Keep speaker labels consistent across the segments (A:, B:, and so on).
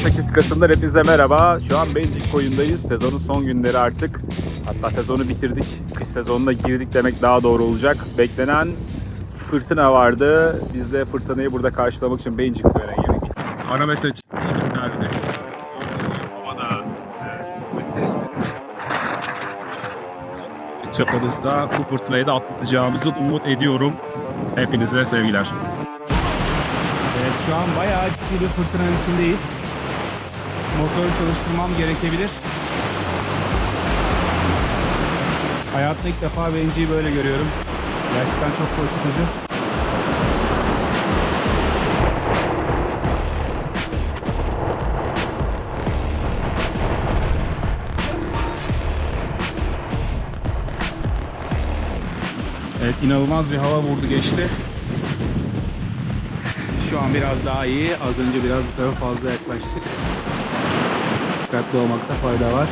A: 18 Kasım'dan hepinize merhaba. Şu an Bencik koyundayız. Sezonun son günleri artık. Hatta sezonu bitirdik. Kış sezonuna girdik demek daha doğru olacak. Beklenen fırtına vardı. Biz de fırtınayı burada karşılamak için Bencik köyüne geldik. Parametre ciddi miktarda düştü. Havada kuvvet testi. Çapanızda bu fırtınayı da atlatacağımızı umut ediyorum. Hepinize sevgiler.
B: Evet şu an bayağı ciddi bir fırtınanın içindeyiz. Motoru çalıştırmam gerekebilir. Hayatta ilk defa benciyi böyle görüyorum. Gerçekten çok korkutucu. Evet inanılmaz bir hava vurdu geçti. Şu an biraz daha iyi. Az önce biraz bu tarafa fazla yaklaştık. Dikkatli olmakta fayda var.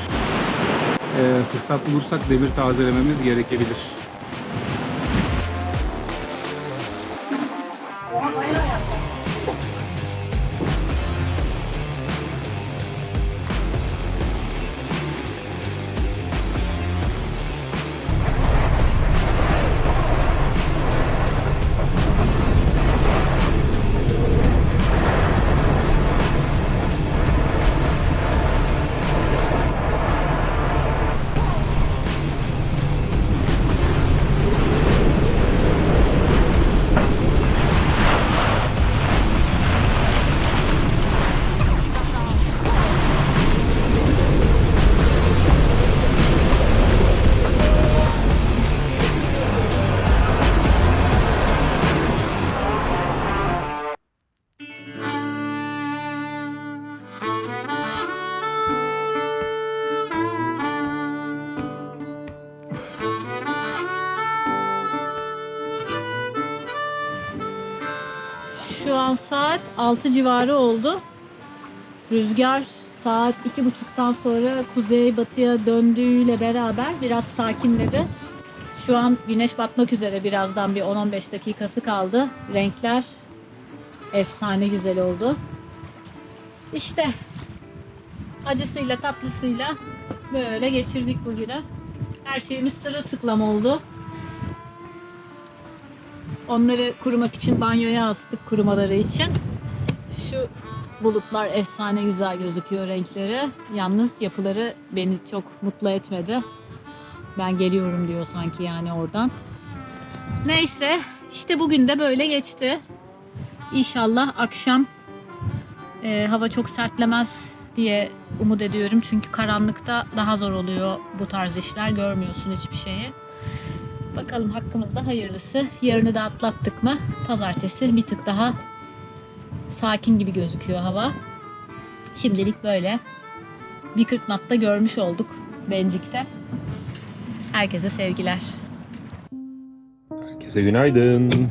B: Ee, fırsat bulursak demir tazelememiz gerekebilir.
C: 6 civarı oldu. Rüzgar saat 2.30'dan sonra kuzey batıya döndüğüyle beraber biraz sakinledi. Şu an güneş batmak üzere birazdan bir 10-15 dakikası kaldı. Renkler efsane güzel oldu. İşte acısıyla tatlısıyla böyle geçirdik bugünü. Her şeyimiz sırılsıklam oldu. Onları kurumak için banyoya astık kurumaları için. Şu bulutlar efsane güzel gözüküyor renkleri. Yalnız yapıları beni çok mutlu etmedi. Ben geliyorum diyor sanki yani oradan. Neyse işte bugün de böyle geçti. İnşallah akşam e, hava çok sertlemez diye umut ediyorum. Çünkü karanlıkta daha zor oluyor bu tarz işler. Görmüyorsun hiçbir şeyi. Bakalım hakkımızda hayırlısı. Yarını da atlattık mı? Pazartesi bir tık daha sakin gibi gözüküyor hava. Şimdilik böyle. Bir 40 natta görmüş olduk Bencik'te. Herkese sevgiler.
D: Herkese günaydın.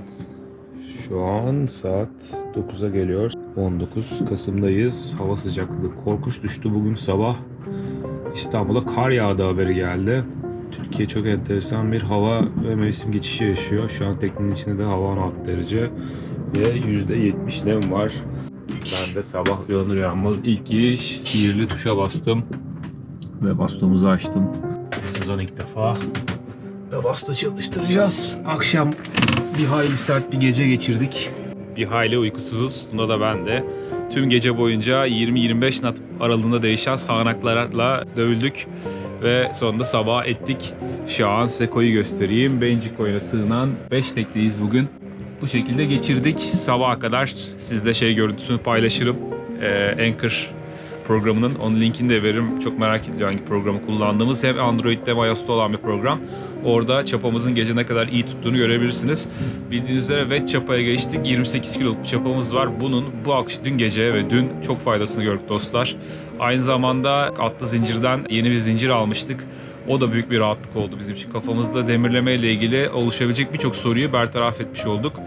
D: Şu an saat 9'a geliyor. 19 Kasım'dayız. Hava sıcaklığı korkunç düştü. Bugün sabah İstanbul'a kar yağdı haberi geldi. Türkiye çok enteresan bir hava ve mevsim geçişi yaşıyor. Şu an teknenin içinde de hava 16 derece ve %70 nem var. Ben de sabah uyanır uyanmaz ilk iş sihirli tuşa bastım ve bastomuzu açtım. Sezon ilk defa ve basta çalıştıracağız. Akşam bir hayli sert bir gece geçirdik. Bir hayli uykusuzuz. Bunda da ben de. Tüm gece boyunca 20-25 nat aralığında değişen sağanaklarla dövüldük. Ve sonunda sabah ettik. Şu an size koyu göstereyim. Bencik koyuna sığınan 5 tekneyiz bugün. Bu şekilde geçirdik. Sabaha kadar sizde şey görüntüsünü paylaşırım. Ee, Anchor programının. Onun linkini de veririm. Çok merak ediliyor hangi programı kullandığımız. Hem Android'de hem iOS'ta olan bir program. Orada çapamızın gece ne kadar iyi tuttuğunu görebilirsiniz. Bildiğiniz üzere wet çapaya geçtik. 28 kiloluk bir çapamız var. Bunun bu akşam dün gece ve dün çok faydasını gördük dostlar. Aynı zamanda atlı zincirden yeni bir zincir almıştık. O da büyük bir rahatlık oldu bizim için. Kafamızda demirleme ile ilgili oluşabilecek birçok soruyu bertaraf etmiş olduk.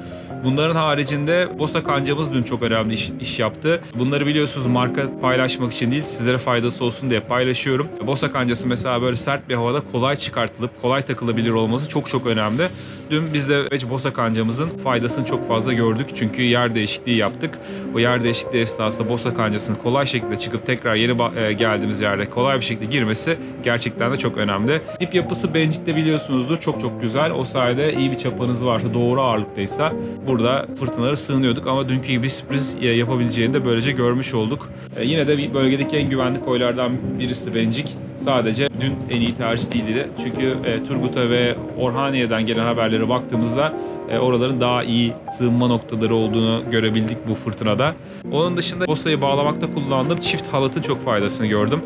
D: Bunların haricinde Bosa kancamız dün çok önemli iş, iş yaptı. Bunları biliyorsunuz marka paylaşmak için değil sizlere faydası olsun diye paylaşıyorum. Bosa kancası mesela böyle sert bir havada kolay çıkartılıp kolay takılabilir olması çok çok önemli. Dün biz de Bosa kancamızın faydasını çok fazla gördük. Çünkü yer değişikliği yaptık. O yer değişikliği esnasında Bosa kancasının kolay şekilde çıkıp tekrar yeni e, geldiğimiz yerde kolay bir şekilde girmesi gerçekten de çok önemli. Dip yapısı Bencik'te biliyorsunuzdur. Çok çok güzel. O sayede iyi bir çapanız varsa doğru ağırlıktaysa burada fırtınalara sığınıyorduk ama dünkü gibi sürpriz yapabileceğini de böylece görmüş olduk. E, yine de bölgedeki en güvenli koylardan birisi Bencik. Sadece dün en iyi tercih değildi. Çünkü e, Turgut'a ve Orhaniye'den gelen haberlere baktığımızda e, oraların daha iyi sığınma noktaları olduğunu görebildik bu fırtınada. Onun dışında Bosa'yı bağlamakta kullandığım çift halatın çok faydasını gördüm.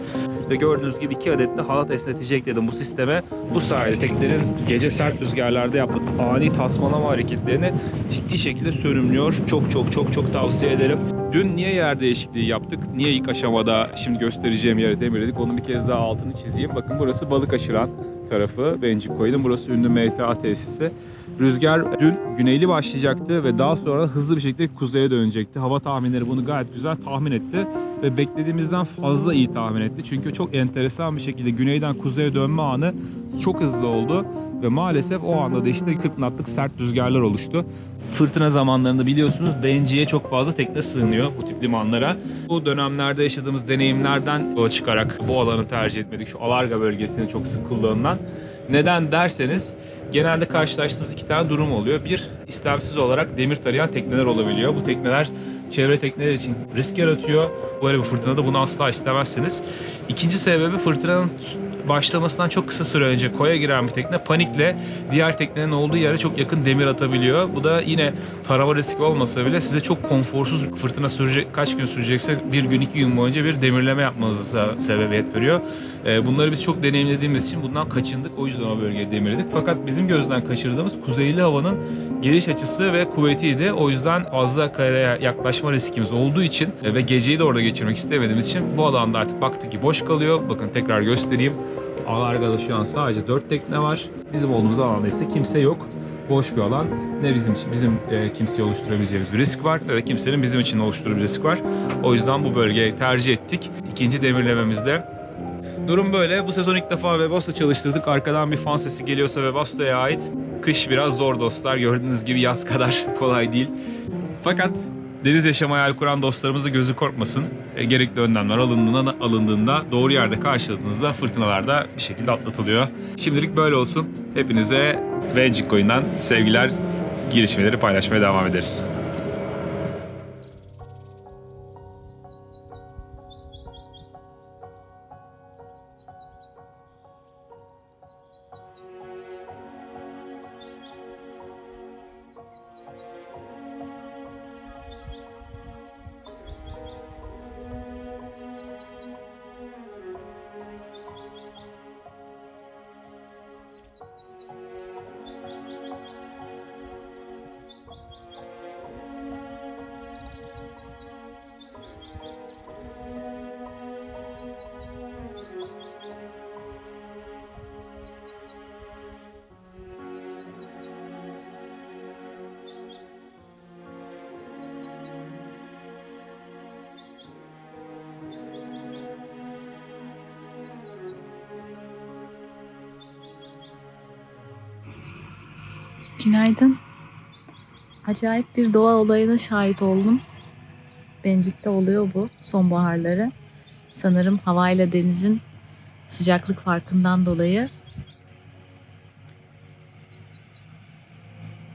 D: Ve gördüğünüz gibi iki adet de halat esnetecek dedim bu sisteme. Bu sayede teknenin gece sert rüzgarlarda yaptığı ani tasmalama hareketlerini ciddi şekilde sönümlüyor. Çok çok çok çok tavsiye ederim. Dün niye yer değişikliği yaptık? Niye ilk aşamada şimdi göstereceğim yere demirledik? Onun bir kez daha altını çizeyim. Bakın burası balık aşıran tarafı Bencik Koyu'nun. Burası ünlü MTA tesisi. Rüzgar dün güneyli başlayacaktı ve daha sonra hızlı bir şekilde kuzeye dönecekti. Hava tahminleri bunu gayet güzel tahmin etti ve beklediğimizden fazla iyi tahmin etti. Çünkü çok enteresan bir şekilde güneyden kuzeye dönme anı çok hızlı oldu ve maalesef o anda da işte 40 knotlık sert rüzgarlar oluştu. Fırtına zamanlarında biliyorsunuz Benci'ye çok fazla tekne sığınıyor bu tip limanlara. Bu dönemlerde yaşadığımız deneyimlerden yola çıkarak bu alanı tercih etmedik. Şu Alarga bölgesinin çok sık kullanılan. Neden derseniz genelde karşılaştığımız iki tane durum oluyor. Bir, istemsiz olarak demir tarayan tekneler olabiliyor. Bu tekneler çevre tekneler için risk yaratıyor. Böyle bir fırtınada bunu asla istemezsiniz. İkinci sebebi fırtınanın başlamasından çok kısa süre önce koya giren bir tekne panikle diğer teknenin olduğu yere çok yakın demir atabiliyor. Bu da yine tarama riski olmasa bile size çok konforsuz fırtına sürecek kaç gün sürecekse bir gün iki gün boyunca bir demirleme yapmanıza sebebiyet veriyor. Ee, Bunları biz çok deneyimlediğimiz için bundan kaçındık. O yüzden o bölgeye demirledik. Fakat bizim gözden kaçırdığımız kuzeyli havanın geliş açısı ve kuvvetiydi. O yüzden fazla karaya yaklaşma riskimiz olduğu için e, ve geceyi de orada geçirmek istemediğimiz için bu alanda artık baktık ki boş kalıyor. Bakın tekrar göstereyim. Alarga'da şu an sadece 4 tekne var. Bizim olduğumuz alanda ise kimse yok. Boş bir alan. Ne bizim için, bizim e, kimseye oluşturabileceğimiz bir risk var ne de kimsenin bizim için bir risk var. O yüzden bu bölgeyi tercih ettik. İkinci demirlememizde Durum böyle. Bu sezon ilk defa Webasto çalıştırdık. Arkadan bir fan sesi geliyorsa Webasto'ya ait. Kış biraz zor dostlar. Gördüğünüz gibi yaz kadar kolay değil. Fakat deniz yaşamaya hayal kuran dostlarımız da gözü korkmasın. E, gerekli önlemler alındığında, alındığında doğru yerde karşıladığınızda fırtınalarda bir şekilde atlatılıyor. Şimdilik böyle olsun. Hepinize Magic Coin'den sevgiler, gelişmeleri paylaşmaya devam ederiz.
C: Günaydın. Acayip bir doğa olayına şahit oldum. Bencik'te oluyor bu sonbaharları. Sanırım havayla denizin sıcaklık farkından dolayı.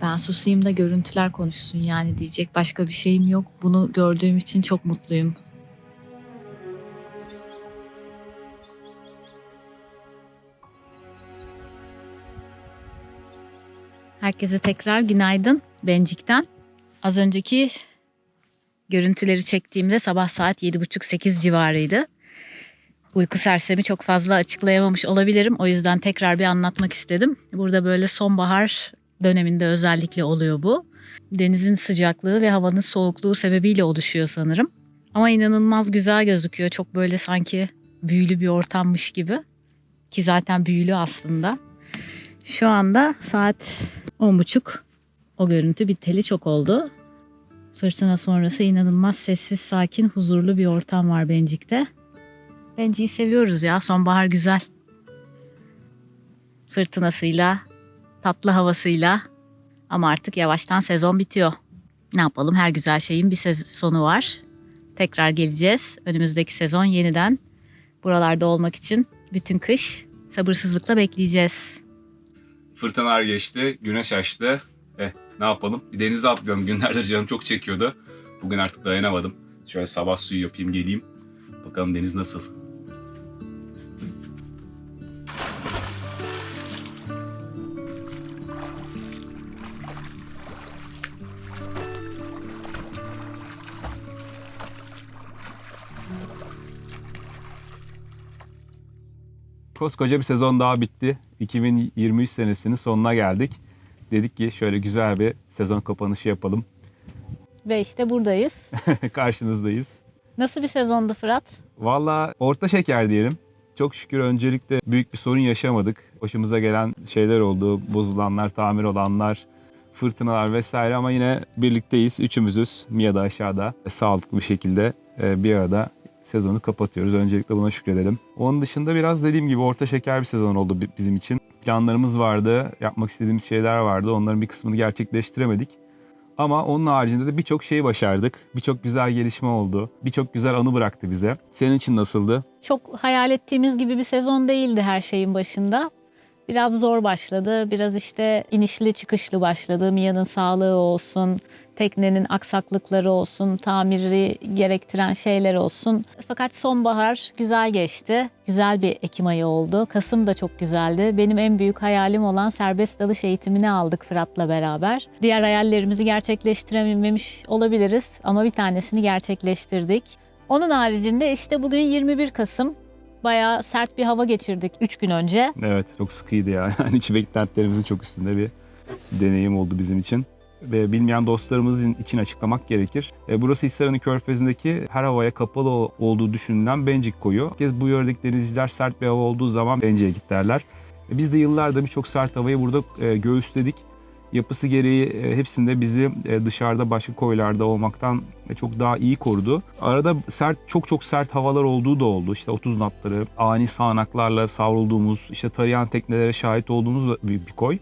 C: Ben susayım da görüntüler konuşsun yani diyecek başka bir şeyim yok. Bunu gördüğüm için çok mutluyum. Herkese tekrar günaydın Bencik'ten. Az önceki görüntüleri çektiğimde sabah saat 7.30-8 civarıydı. Uyku sersemi çok fazla açıklayamamış olabilirim. O yüzden tekrar bir anlatmak istedim. Burada böyle sonbahar döneminde özellikle oluyor bu. Denizin sıcaklığı ve havanın soğukluğu sebebiyle oluşuyor sanırım. Ama inanılmaz güzel gözüküyor. Çok böyle sanki büyülü bir ortammış gibi. Ki zaten büyülü aslında. Şu anda saat 10.30 o görüntü biteli çok oldu. Fırtına sonrası inanılmaz sessiz, sakin, huzurlu bir ortam var Bencik'te. Bencik'i seviyoruz ya. Sonbahar güzel. Fırtınasıyla, tatlı havasıyla. Ama artık yavaştan sezon bitiyor. Ne yapalım? Her güzel şeyin bir sonu var. Tekrar geleceğiz. Önümüzdeki sezon yeniden buralarda olmak için bütün kış sabırsızlıkla bekleyeceğiz.
D: Fırtınalar geçti, güneş açtı. Eh ne yapalım? Bir denize atlayalım. Günlerdir canım çok çekiyordu. Bugün artık dayanamadım. Şöyle sabah suyu yapayım geleyim. Bakalım deniz nasıl? Koskoca bir sezon daha bitti. 2023 senesinin sonuna geldik. Dedik ki şöyle güzel bir sezon kapanışı yapalım.
C: Ve işte buradayız.
D: Karşınızdayız.
C: Nasıl bir sezondu Fırat?
D: Valla orta şeker diyelim. Çok şükür öncelikle büyük bir sorun yaşamadık. Başımıza gelen şeyler oldu. Bozulanlar, tamir olanlar, fırtınalar vesaire ama yine birlikteyiz. Üçümüzüz. Mia da aşağıda. Sağlıklı bir şekilde e, bir arada sezonu kapatıyoruz. Öncelikle buna şükredelim. Onun dışında biraz dediğim gibi orta şeker bir sezon oldu bi- bizim için. Planlarımız vardı, yapmak istediğimiz şeyler vardı. Onların bir kısmını gerçekleştiremedik. Ama onun haricinde de birçok şeyi başardık. Birçok güzel gelişme oldu. Birçok güzel anı bıraktı bize. Senin için nasıldı?
C: Çok hayal ettiğimiz gibi bir sezon değildi her şeyin başında. Biraz zor başladı. Biraz işte inişli çıkışlı başladı. Mia'nın sağlığı olsun, teknenin aksaklıkları olsun, tamiri gerektiren şeyler olsun. Fakat sonbahar güzel geçti. Güzel bir Ekim ayı oldu. Kasım da çok güzeldi. Benim en büyük hayalim olan serbest dalış eğitimini aldık Fırat'la beraber. Diğer hayallerimizi gerçekleştirememiş olabiliriz ama bir tanesini gerçekleştirdik. Onun haricinde işte bugün 21 Kasım. Bayağı sert bir hava geçirdik 3 gün önce.
D: Evet çok sıkıydı ya. Yani hiç beklentilerimizin çok üstünde bir deneyim oldu bizim için. Ve bilmeyen dostlarımız için açıklamak gerekir. E, burası Hisarönü Körfezi'ndeki her havaya kapalı ol- olduğu düşünülen Bencik koyu. Kez bu yöredeki denizciler sert bir hava olduğu zaman Bencik'e git derler. E, biz de yıllardır birçok sert havayı burada e, göğüsledik. Yapısı gereği e, hepsinde bizi e, dışarıda başka koylarda olmaktan e, çok daha iyi korudu. Arada sert çok çok sert havalar olduğu da oldu. İşte 30 knotları, ani sağanaklarla savrulduğumuz, işte tarayan teknelere şahit olduğumuz bir, bir koy.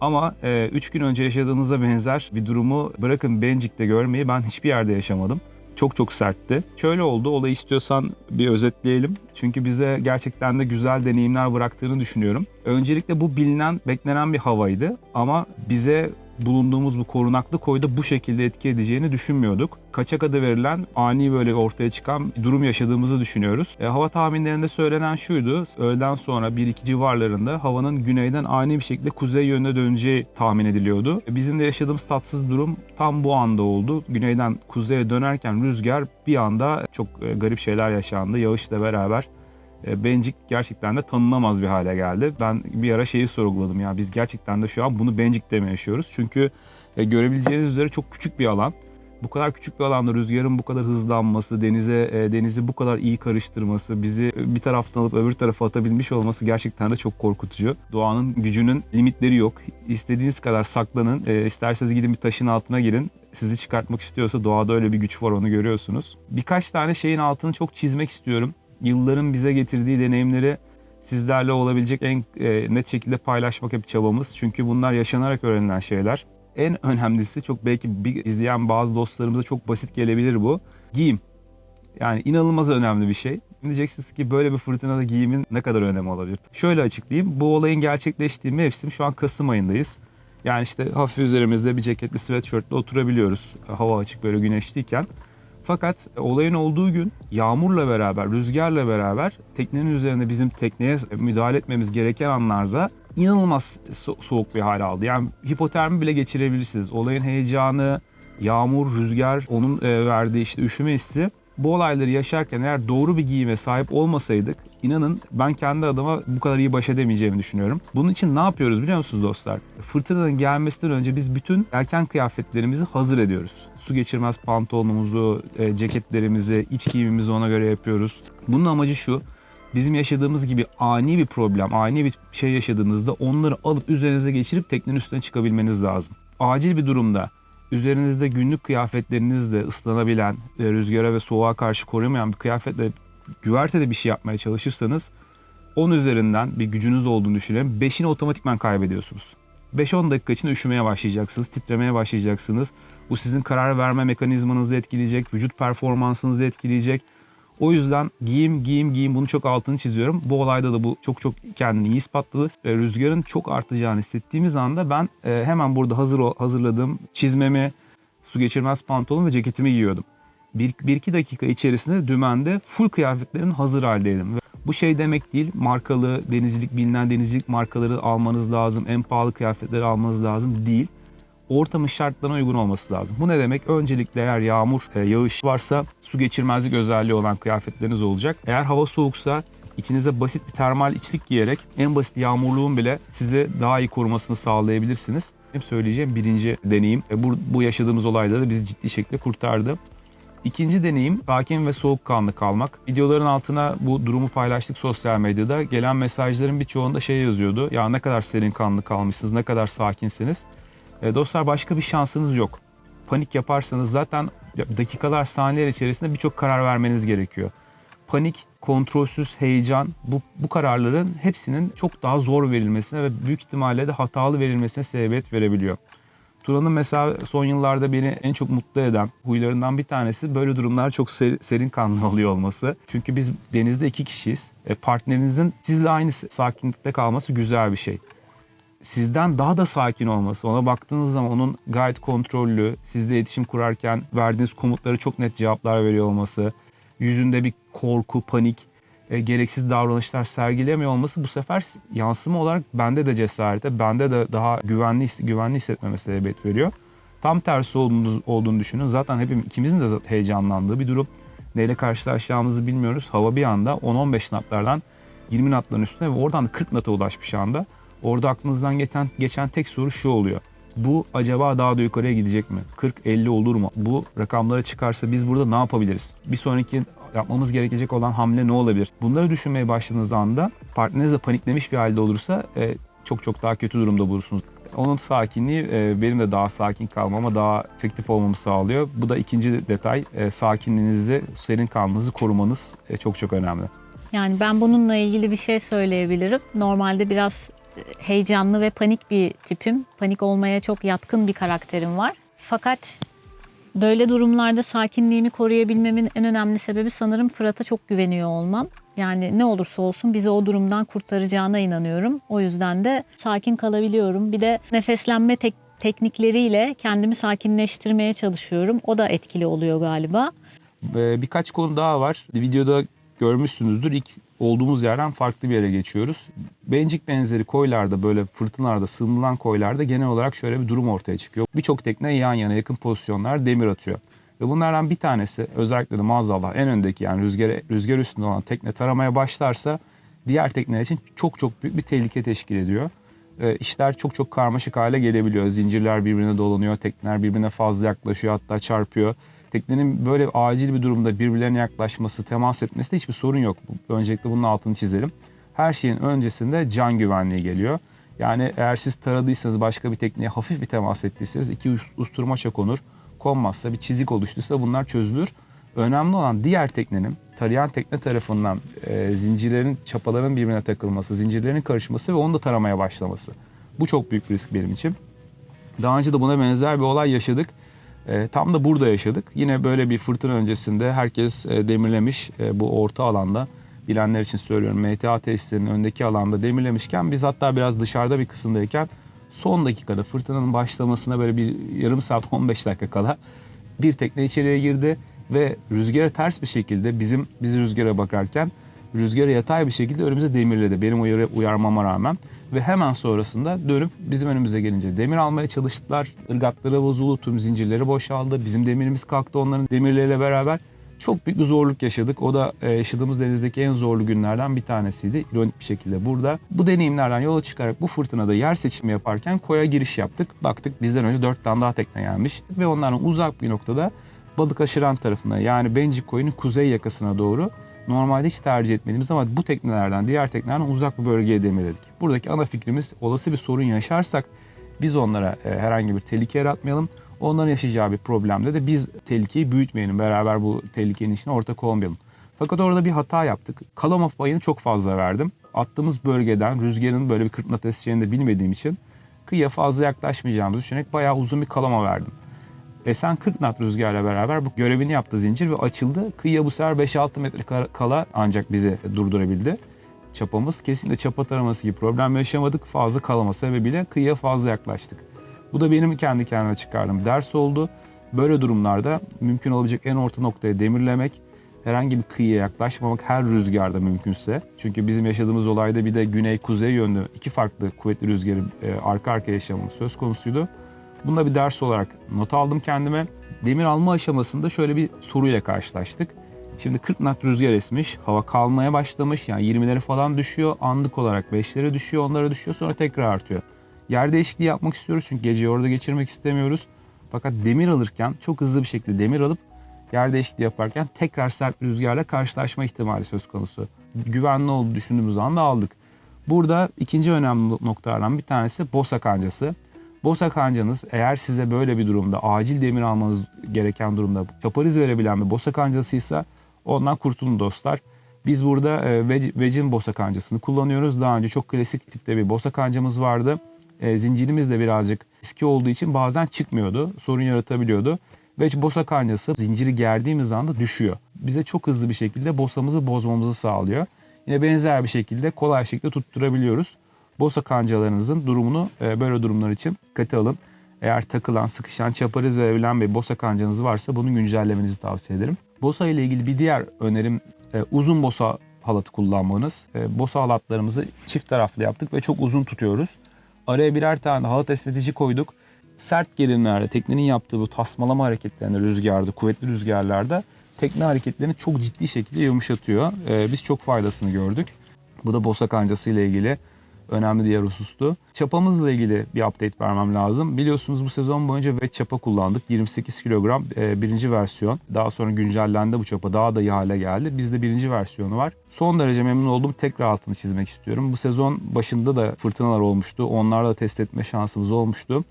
D: Ama 3 gün önce yaşadığımıza benzer bir durumu bırakın Bencik'te görmeyi ben hiçbir yerde yaşamadım. Çok çok sertti. Şöyle oldu, olayı istiyorsan bir özetleyelim. Çünkü bize gerçekten de güzel deneyimler bıraktığını düşünüyorum. Öncelikle bu bilinen, beklenen bir havaydı. Ama bize bulunduğumuz bu korunaklı koyda bu şekilde etki edeceğini düşünmüyorduk. Kaçak adı verilen ani böyle ortaya çıkan durum yaşadığımızı düşünüyoruz. E, hava tahminlerinde söylenen şuydu. Öğleden sonra 1-2 civarlarında havanın güneyden ani bir şekilde kuzey yönüne döneceği tahmin ediliyordu. E, bizim de yaşadığımız tatsız durum tam bu anda oldu. Güneyden kuzeye dönerken rüzgar bir anda çok e, garip şeyler yaşandı. Yağışla beraber Bencik gerçekten de tanınamaz bir hale geldi. Ben bir ara şeyi sorguladım ya biz gerçekten de şu an bunu Bencik'te mi yaşıyoruz? Çünkü e, görebileceğiniz üzere çok küçük bir alan. Bu kadar küçük bir alanda rüzgarın bu kadar hızlanması, denize e, denizi bu kadar iyi karıştırması, bizi bir taraftan alıp öbür tarafa atabilmiş olması gerçekten de çok korkutucu. Doğanın gücünün limitleri yok. İstediğiniz kadar saklanın, e, isterseniz gidin bir taşın altına girin. Sizi çıkartmak istiyorsa doğada öyle bir güç var onu görüyorsunuz. Birkaç tane şeyin altını çok çizmek istiyorum yılların bize getirdiği deneyimleri sizlerle olabilecek en e, net şekilde paylaşmak hep çabamız. Çünkü bunlar yaşanarak öğrenilen şeyler. En önemlisi çok belki bir izleyen bazı dostlarımıza çok basit gelebilir bu. Giyim. Yani inanılmaz önemli bir şey. Diyeceksiniz ki böyle bir fırtınada giyimin ne kadar önemi olabilir? Şöyle açıklayayım. Bu olayın gerçekleştiği mevsim şu an Kasım ayındayız. Yani işte hafif üzerimizde bir ceketli sweatshirtle oturabiliyoruz. Hava açık böyle güneşliyken. Fakat olayın olduğu gün yağmurla beraber, rüzgarla beraber teknenin üzerinde bizim tekneye müdahale etmemiz gereken anlarda inanılmaz so- soğuk bir hal aldı. Yani hipotermi bile geçirebilirsiniz. Olayın heyecanı, yağmur, rüzgar, onun e, verdiği işte üşüme hissi bu olayları yaşarken eğer doğru bir giyime sahip olmasaydık inanın ben kendi adıma bu kadar iyi baş edemeyeceğimi düşünüyorum. Bunun için ne yapıyoruz biliyor musunuz dostlar? Fırtınanın gelmesinden önce biz bütün erken kıyafetlerimizi hazır ediyoruz. Su geçirmez pantolonumuzu, e, ceketlerimizi, iç giyimimizi ona göre yapıyoruz. Bunun amacı şu. Bizim yaşadığımız gibi ani bir problem, ani bir şey yaşadığınızda onları alıp üzerinize geçirip teknenin üstüne çıkabilmeniz lazım. acil bir durumda üzerinizde günlük kıyafetlerinizle ıslanabilen, rüzgara ve soğuğa karşı koruyamayan bir kıyafetle güvertede bir şey yapmaya çalışırsanız 10 üzerinden bir gücünüz olduğunu düşünelim. 5'ini otomatikman kaybediyorsunuz. 5-10 dakika içinde üşümeye başlayacaksınız, titremeye başlayacaksınız. Bu sizin karar verme mekanizmanızı etkileyecek, vücut performansınızı etkileyecek. O yüzden giyim, giyim, giyim bunu çok altını çiziyorum. Bu olayda da bu çok çok kendini iyi ispatladı. Rüzgarın çok artacağını hissettiğimiz anda ben e, hemen burada hazır hazırladığım çizmemi, su geçirmez pantolon ve ceketimi giyiyordum. Bir, bir iki dakika içerisinde dümende full kıyafetlerin hazır haldeydim. Bu şey demek değil, markalı denizcilik, bilinen denizcilik markaları almanız lazım, en pahalı kıyafetleri almanız lazım değil. Ortamın şartlarına uygun olması lazım. Bu ne demek? Öncelikle eğer yağmur, e, yağış varsa su geçirmezlik özelliği olan kıyafetleriniz olacak. Eğer hava soğuksa içinize basit bir termal içlik giyerek en basit yağmurluğun bile size daha iyi korumasını sağlayabilirsiniz. Benim söyleyeceğim birinci deneyim. E, Bu, bu yaşadığımız olayda da bizi ciddi şekilde kurtardı. İkinci deneyim sakin ve soğukkanlı kalmak. Videoların altına bu durumu paylaştık sosyal medyada. Gelen mesajların birçoğunda şey yazıyordu. Ya ne kadar serin kanlı kalmışsınız, ne kadar sakinsiniz. E, dostlar başka bir şansınız yok. Panik yaparsanız zaten dakikalar, saniyeler içerisinde birçok karar vermeniz gerekiyor. Panik, kontrolsüz heyecan bu, bu kararların hepsinin çok daha zor verilmesine ve büyük ihtimalle de hatalı verilmesine sebebiyet verebiliyor. Turan'ın mesela son yıllarda beni en çok mutlu eden huylarından bir tanesi böyle durumlar çok ser- serin kanlı oluyor olması. Çünkü biz denizde iki kişiyiz. E, partnerinizin sizle aynı sakinlikte kalması güzel bir şey. Sizden daha da sakin olması, ona baktığınız zaman onun gayet kontrollü, sizle iletişim kurarken verdiğiniz komutları çok net cevaplar veriyor olması, yüzünde bir korku, panik, e, gereksiz davranışlar sergilemiyor olması bu sefer yansıma olarak bende de cesarete, bende de daha güvenli güvenli hissetmeme sebebiyet veriyor. Tam tersi olduğunu, olduğunu düşünün. Zaten hepimiz ikimizin de heyecanlandığı bir durum. Neyle karşılaşacağımızı bilmiyoruz. Hava bir anda 10-15 knotlardan 20 knotların üstüne ve oradan da 40 knota ulaşmış anda. Orada aklınızdan geçen, geçen tek soru şu oluyor. Bu acaba daha da yukarıya gidecek mi? 40-50 olur mu? Bu rakamlara çıkarsa biz burada ne yapabiliriz? Bir sonraki yapmamız gerekecek olan hamle ne olabilir? Bunları düşünmeye başladığınız anda partneriniz de paniklemiş bir halde olursa e, çok çok daha kötü durumda bulursunuz. Onun sakinliği e, benim de daha sakin kalmama, daha efektif olmamı sağlıyor. Bu da ikinci detay. E, sakinliğinizi, serin kalmanızı korumanız e, çok çok önemli.
C: Yani ben bununla ilgili bir şey söyleyebilirim. Normalde biraz heyecanlı ve panik bir tipim. Panik olmaya çok yatkın bir karakterim var. Fakat böyle durumlarda sakinliğimi koruyabilmemin en önemli sebebi sanırım Fırat'a çok güveniyor olmam. Yani ne olursa olsun bizi o durumdan kurtaracağına inanıyorum. O yüzden de sakin kalabiliyorum. Bir de nefeslenme tek- teknikleriyle kendimi sakinleştirmeye çalışıyorum. O da etkili oluyor galiba.
D: Birkaç konu daha var. Videoda görmüşsünüzdür. İlk olduğumuz yerden farklı bir yere geçiyoruz. Bencik benzeri koylarda böyle fırtınalarda sığınılan koylarda genel olarak şöyle bir durum ortaya çıkıyor. Birçok tekne yan yana yakın pozisyonlar demir atıyor. Ve bunlardan bir tanesi özellikle de maazallah en öndeki yani rüzgar, rüzgar üstünde olan tekne taramaya başlarsa diğer tekneler için çok çok büyük bir tehlike teşkil ediyor. E, işler çok çok karmaşık hale gelebiliyor. Zincirler birbirine dolanıyor, tekneler birbirine fazla yaklaşıyor hatta çarpıyor. Teknenin böyle acil bir durumda birbirlerine yaklaşması, temas etmesi de hiçbir sorun yok. Öncelikle bunun altını çizelim. Her şeyin öncesinde can güvenliği geliyor. Yani eğer siz taradıysanız başka bir tekneye hafif bir temas ettiyseniz iki us- usturmaça konur. Konmazsa bir çizik oluştuysa bunlar çözülür. Önemli olan diğer teknenin tarayan tekne tarafından e, zincirlerin çapaların birbirine takılması, zincirlerin karışması ve onu da taramaya başlaması. Bu çok büyük bir risk benim için. Daha önce de buna benzer bir olay yaşadık. E, tam da burada yaşadık. Yine böyle bir fırtına öncesinde herkes e, demirlemiş e, bu orta alanda. Bilenler için söylüyorum MTA tesislerinin öndeki alanda demirlemişken biz hatta biraz dışarıda bir kısımdayken son dakikada fırtınanın başlamasına böyle bir yarım saat 15 dakika kala bir tekne içeriye girdi ve rüzgara ters bir şekilde bizim biz rüzgara bakarken rüzgara yatay bir şekilde önümüze demirledi. Benim uyarı, uyarmama rağmen ve hemen sonrasında dönüp bizim önümüze gelince demir almaya çalıştılar. Irgatları bozuldu, tüm zincirleri boşaldı. Bizim demirimiz kalktı onların demirleriyle beraber. Çok büyük bir zorluk yaşadık. O da e, yaşadığımız denizdeki en zorlu günlerden bir tanesiydi. İronik bir şekilde burada. Bu deneyimlerden yola çıkarak bu fırtınada yer seçimi yaparken koya giriş yaptık. Baktık bizden önce dört tane daha tekne gelmiş. Ve onların uzak bir noktada balık aşıran tarafına yani Bencik koyunun kuzey yakasına doğru normalde hiç tercih etmediğimiz ama bu teknelerden diğer teknelerden uzak bir bölgeye demirledik. Buradaki ana fikrimiz olası bir sorun yaşarsak Biz onlara e, herhangi bir tehlike yaratmayalım. Onların yaşayacağı bir problemde de biz tehlikeyi büyütmeyelim. Beraber bu tehlikenin içine ortak olmayalım. Fakat orada bir hata yaptık. Kalama payını çok fazla verdim. Attığımız bölgeden rüzgarın böyle bir 40 knot eseceğini de bilmediğim için kıyıya fazla yaklaşmayacağımızı düşünerek bayağı uzun bir kalama verdim. Esen 40 knot rüzgarla beraber bu görevini yaptı zincir ve açıldı. Kıyıya bu sefer 5-6 metre kala ancak bizi durdurabildi. Çapamız kesinlikle çapa taraması gibi problem yaşamadık. Fazla kalama sebebiyle kıyıya fazla yaklaştık. Bu da benim kendi kendime çıkardığım ders oldu. Böyle durumlarda mümkün olabilecek en orta noktaya demirlemek, herhangi bir kıyıya yaklaşmamak her rüzgarda mümkünse. Çünkü bizim yaşadığımız olayda bir de güney-kuzey yönlü iki farklı kuvvetli rüzgarı e, arka arkaya yaşamamız söz konusuydu. Bunda bir ders olarak not aldım kendime. Demir alma aşamasında şöyle bir soruyla karşılaştık. Şimdi 40 knot rüzgar esmiş, hava kalmaya başlamış. Yani 20'leri falan düşüyor, anlık olarak 5'lere düşüyor, onlara düşüyor sonra tekrar artıyor. Yer değişikliği yapmak istiyoruz çünkü geceyi orada geçirmek istemiyoruz. Fakat demir alırken çok hızlı bir şekilde demir alıp yer değişikliği yaparken tekrar sert bir rüzgarla karşılaşma ihtimali söz konusu. Güvenli olduğunu düşündüğümüz anda aldık. Burada ikinci önemli noktalardan bir tanesi Bosa kancası. Bosa kancanız eğer size böyle bir durumda acil demir almanız gereken durumda çapariz verebilen bir Bosa kancasıysa ondan kurtulun dostlar. Biz burada e, Veg'in Bosa kancasını kullanıyoruz. Daha önce çok klasik tipte bir Bosa kancamız vardı. E, zincirimiz de birazcık eski olduğu için bazen çıkmıyordu. Sorun yaratabiliyordu. Ve bosa kancası zinciri gerdiğimiz anda düşüyor. Bize çok hızlı bir şekilde bosamızı bozmamızı sağlıyor. Yine benzer bir şekilde kolay şekilde tutturabiliyoruz. Bosa kancalarınızın durumunu e, böyle durumlar için dikkate alın. Eğer takılan, sıkışan, çaparız verebilen bir bosa kancanız varsa bunu güncellemenizi tavsiye ederim. Bosa ile ilgili bir diğer önerim e, uzun bosa halatı kullanmanız. E, bosa halatlarımızı çift taraflı yaptık ve çok uzun tutuyoruz. Araya birer tane halat esnetici koyduk. Sert gerilimlerde teknenin yaptığı bu tasmalama hareketlerinde rüzgarda, kuvvetli rüzgarlarda tekne hareketlerini çok ciddi şekilde yumuşatıyor. Ee, biz çok faydasını gördük. Bu da Bosa kancası ile ilgili önemli diğer husustu. Çapamızla ilgili bir update vermem lazım. Biliyorsunuz bu sezon boyunca wet çapa kullandık. 28 kilogram e, birinci versiyon. Daha sonra güncellendi bu çapa. Daha da iyi hale geldi. Bizde birinci versiyonu var. Son derece memnun oldum. Tekrar altını çizmek istiyorum. Bu sezon başında da fırtınalar olmuştu. Onlarla da test etme şansımız olmuştu.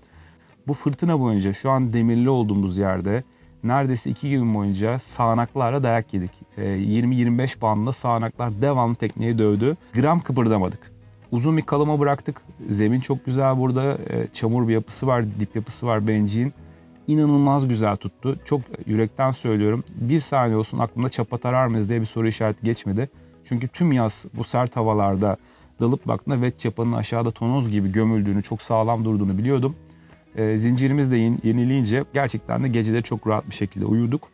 D: Bu fırtına boyunca şu an demirli olduğumuz yerde neredeyse iki gün boyunca sağanaklarla dayak yedik. Ee, 20-25 bandında sağanaklar devamlı tekneyi dövdü. Gram kıpırdamadık. Uzun bir kalama bıraktık. Zemin çok güzel burada. Ee, çamur bir yapısı var, dip yapısı var benciğin. İnanılmaz güzel tuttu. Çok yürekten söylüyorum. Bir saniye olsun aklımda çapa tarar mıyız diye bir soru işareti geçmedi. Çünkü tüm yaz bu sert havalarda dalıp baktığımda wet çapanın aşağıda tonoz gibi gömüldüğünü, çok sağlam durduğunu biliyordum. E, zincirimiz de yeni- yenileyince gerçekten de geceleri çok rahat bir şekilde uyuduk.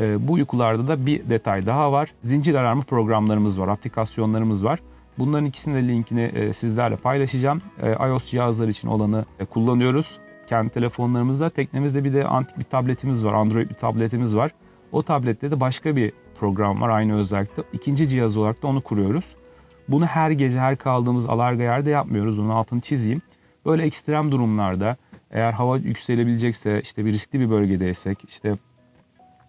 D: E, bu uykularda da bir detay daha var. Zincir alarmı programlarımız var, aplikasyonlarımız var. Bunların ikisinin de linkini e, sizlerle paylaşacağım. E, iOS cihazlar için olanı e, kullanıyoruz. Kendi telefonlarımızda. Teknemizde bir de antik bir tabletimiz var, Android bir tabletimiz var. O tablette de başka bir program var aynı özellikle. İkinci cihaz olarak da onu kuruyoruz. Bunu her gece her kaldığımız alarga yerde yapmıyoruz. Onun altını çizeyim. Böyle ekstrem durumlarda eğer hava yükselebilecekse, işte bir riskli bir bölgedeysek, işte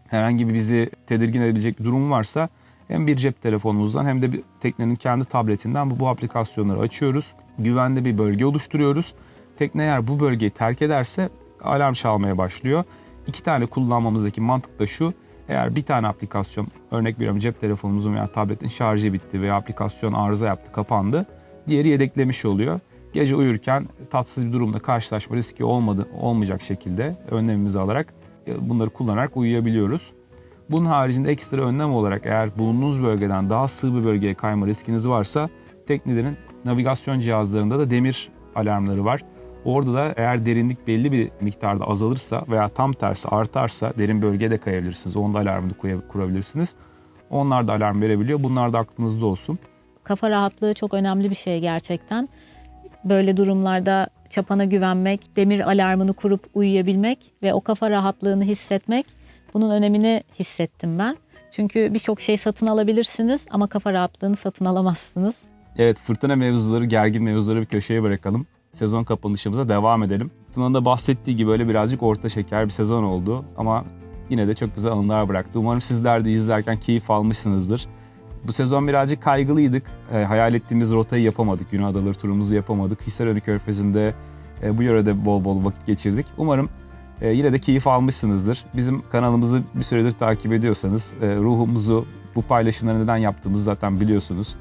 D: herhangi bir bizi tedirgin edebilecek bir durum varsa hem bir cep telefonumuzdan hem de bir teknenin kendi tabletinden bu, bu aplikasyonları açıyoruz. Güvenli bir bölge oluşturuyoruz. Tekne eğer bu bölgeyi terk ederse alarm çalmaya başlıyor. İki tane kullanmamızdaki mantık da şu. Eğer bir tane aplikasyon, örnek veriyorum cep telefonumuzun veya tabletin şarjı bitti veya aplikasyon arıza yaptı, kapandı. Diğeri yedeklemiş oluyor. Gece uyurken tatsız bir durumda karşılaşma riski olmadı, olmayacak şekilde önlemimizi alarak e, bunları kullanarak uyuyabiliyoruz. Bunun haricinde ekstra önlem olarak eğer bulunduğunuz bölgeden daha sığ bir bölgeye kayma riskiniz varsa teknelerin navigasyon cihazlarında da demir alarmları var. Orada da eğer derinlik belli bir miktarda azalırsa veya tam tersi artarsa derin bölgeye de kayabilirsiniz. Onda alarmını kuya- kurabilirsiniz. Onlar da alarm verebiliyor. Bunlar da aklınızda olsun.
C: Kafa rahatlığı çok önemli bir şey gerçekten. Böyle durumlarda çapana güvenmek, demir alarmını kurup uyuyabilmek ve o kafa rahatlığını hissetmek bunun önemini hissettim ben. Çünkü birçok şey satın alabilirsiniz ama kafa rahatlığını satın alamazsınız.
D: Evet fırtına mevzuları, gergin mevzuları bir köşeye bırakalım. Sezon kapanışımıza devam edelim. Tuna'nın da bahsettiği gibi öyle birazcık orta şeker bir sezon oldu. Ama yine de çok güzel anılar bıraktı. Umarım sizler de izlerken keyif almışsınızdır. Bu sezon birazcık kaygılıydık. E, hayal ettiğimiz rotayı yapamadık. Yunan Adaları turumuzu yapamadık. Hisarönü Körfezi'nde E, bu yörede bol bol vakit geçirdik. Umarım e, yine de keyif almışsınızdır. Bizim kanalımızı bir süredir takip ediyorsanız e, ruhumuzu bu paylaşımları neden yaptığımızı zaten biliyorsunuz.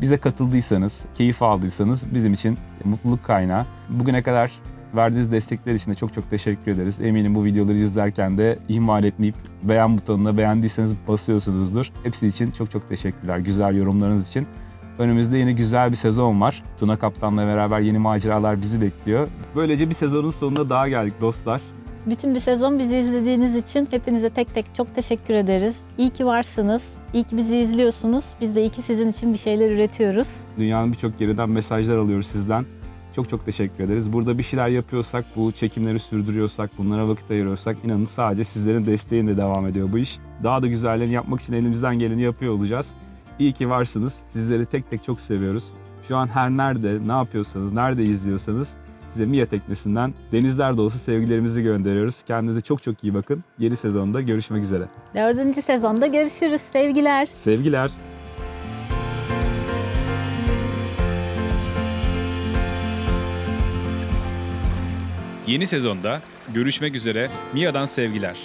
D: Bize katıldıysanız, keyif aldıysanız bizim için mutluluk kaynağı. Bugüne kadar verdiğiniz destekler için de çok çok teşekkür ederiz. Eminim bu videoları izlerken de ihmal etmeyip beğen butonuna beğendiyseniz basıyorsunuzdur. Hepsi için çok çok teşekkürler. Güzel yorumlarınız için. Önümüzde yine güzel bir sezon var. Tuna Kaptan'la beraber yeni maceralar bizi bekliyor. Böylece bir sezonun sonuna daha geldik dostlar.
C: Bütün bir sezon bizi izlediğiniz için hepinize tek tek çok teşekkür ederiz. İyi ki varsınız. İyi ki bizi izliyorsunuz. Biz de iyi ki sizin için bir şeyler üretiyoruz.
D: Dünyanın birçok yerinden mesajlar alıyoruz sizden. Çok çok teşekkür ederiz. Burada bir şeyler yapıyorsak, bu çekimleri sürdürüyorsak, bunlara vakit ayırıyorsak inanın sadece sizlerin desteğiyle devam ediyor bu iş. Daha da güzellerini yapmak için elimizden geleni yapıyor olacağız. İyi ki varsınız. Sizleri tek tek çok seviyoruz. Şu an her nerede, ne yapıyorsanız, nerede izliyorsanız size Mia teknesinden denizler dolusu sevgilerimizi gönderiyoruz. Kendinize çok çok iyi bakın. Yeni sezonda görüşmek üzere.
C: Dördüncü sezonda görüşürüz. Sevgiler.
D: Sevgiler.
A: Yeni sezonda görüşmek üzere. Mia'dan sevgiler.